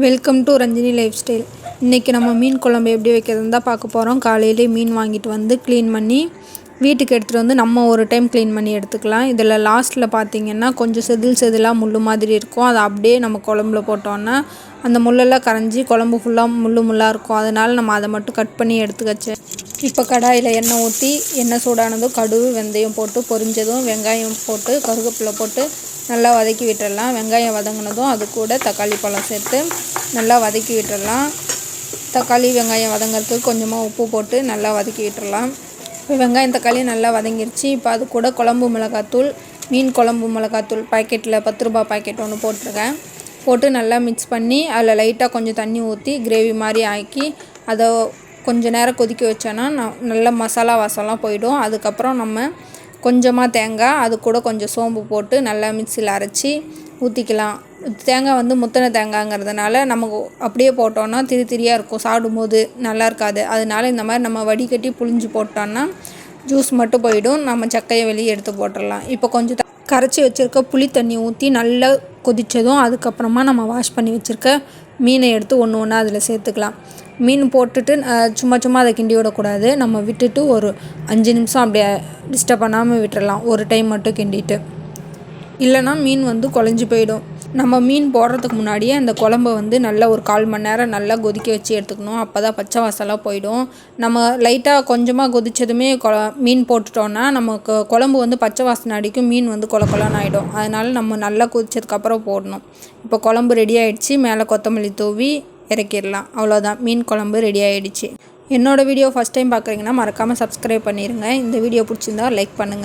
Welcome to Ranjini lifestyle இன்றைக்கி நம்ம மீன் குழம்பு எப்படி வைக்கிறதுன்னு தான் பார்க்க போகிறோம் காலையிலே மீன் வாங்கிட்டு வந்து க்ளீன் பண்ணி வீட்டுக்கு எடுத்துகிட்டு வந்து நம்ம ஒரு டைம் க்ளீன் பண்ணி எடுத்துக்கலாம். இதில் லாஸ்ட்டில் பார்த்திங்கன்னா கொஞ்சம் செதில் செதிலாக முள் மாதிரி இருக்கும். அதை அப்படியே நம்ம குழம்புல போட்டோன்னா அந்த முள்ளெல்லாம் கரைஞ்சி குழம்பு ஃபுல்லாக முள் முள்ளாக இருக்கும். அதனால் நம்ம அதை மட்டும் கட் பண்ணி எடுத்துக்கச்சேன் இப்போ கடாயில் எண்ணெய் ஊற்றி எண்ணெய் சூடானதும் கடுகு வெந்தயம் போட்டு பொரிஞ்சதும் வெங்காயம் போட்டு கருவேப்பிலை போட்டு நல்லா வதக்கி விட்டுடலாம். வெங்காயம் வதங்கினதும் அது கூட தக்காளி பழம் சேர்த்து நல்லா வதக்கி விட்டுடலாம். தக்காளி வெங்காயம் வதங்கிறதுக்கு கொஞ்சமாக உப்பு போட்டு நல்லா வதக்கி விட்டுடலாம். இப்போ வெங்காயம் தக்காளி நல்லா வதங்கிருச்சு. இப்போ அது கூட குழம்பு மிளகாத்தூள் மீன் குழம்பு மிளகாத்தூள் பாக்கெட்டில் பத்து ரூபா பாக்கெட் ஒன்று போட்டிருக்கேன். போட்டு நல்லா மிக்ஸ் பண்ணி அதில் லைட்டாக கொஞ்சம் தண்ணி ஊற்றி கிரேவி மாதிரி ஆக்கி அதை கொஞ்சம் நேரம் கொதிக்க வச்சோன்னா நல்ல மசாலா வாசம்லாம் போயிடும். அதுக்கப்புறம் நம்ம கொஞ்சமாக தேங்காய் அது கூட கொஞ்சம் சோம்பு போட்டு நல்லா மிக்சியில் அரைச்சி ஊற்றிக்கலாம் தேங்காய் வந்து முத்தின தேங்காய்ங்கிறதுனால நமக்கு அப்படியே போட்டோன்னா திரி திரியாக இருக்கும். சாப்பிடும்போது நல்லா இருக்காது. அதனால இந்த மாதிரி நம்ம வடிகட்டி புளிஞ்சு போட்டோன்னா ஜூஸ் மட்டும் போயிடும். நம்ம சக்கையை வெளியே எடுத்து போட்டுடலாம். இப்போ கொஞ்சம் கரைச்சி வச்சுருக்க புளி தண்ணி ஊற்றி நல்லா கொதித்ததும் அதுக்கப்புறமா நம்ம வாஷ் பண்ணி வச்சுருக்க மீனை எடுத்து ஒன்று ஒன்றா அதில் சேர்த்துக்கலாம். மீன் போட்டுட்டு சும்மா சும்மா அதை கிண்டி விடக்கூடாது. நம்ம விட்டுட்டு ஒரு அஞ்சு நிமிஷம் அப்படியே டிஸ்டர்ப் பண்ணாமல் விட்டுறலாம். ஒரு டைம் மட்டும் கிண்டிட்டு. இல்லைனா மீன் வந்து குழஞ்சி போயிடும். நம்ம மீன் போடுறதுக்கு முன்னாடியே அந்த குழம்ப வந்து நல்லா ஒரு கால் மணி நேரம் நல்லா கொதிக்க வச்சு எடுத்துக்கணும். அப்போ தான் பச்சை வாசலாக போயிடும். நம்ம லைட்டாக கொஞ்சமாக கொதித்ததுமே கொ மீன் போட்டுட்டோன்னா நமக்கு குழம்பு வந்து பச்சை வாசனை அடிக்கும். மீன் வந்து கொல கொலன்னு ஆகிடும் அதனால் நம்ம நல்லா கொதிச்சதுக்கப்புறம் போடணும். இப்போ குழம்பு ரெடி ஆகிடுச்சு மேலே கொத்தமல்லி தூவி இறக்கிடலாம். அவ்வளோதான் மீன் குழம்பு ரெடி ஆகிடுச்சு என்னோடய வீடியோ ஃபஸ்ட் டைம் பார்க்குறீங்கன்னா மறக்காமல் சப்ஸ்கிரைப் பண்ணிடுங்க இந்த வீடியோ பிடிச்சிருந்தா லைக் பண்ணுங்கள்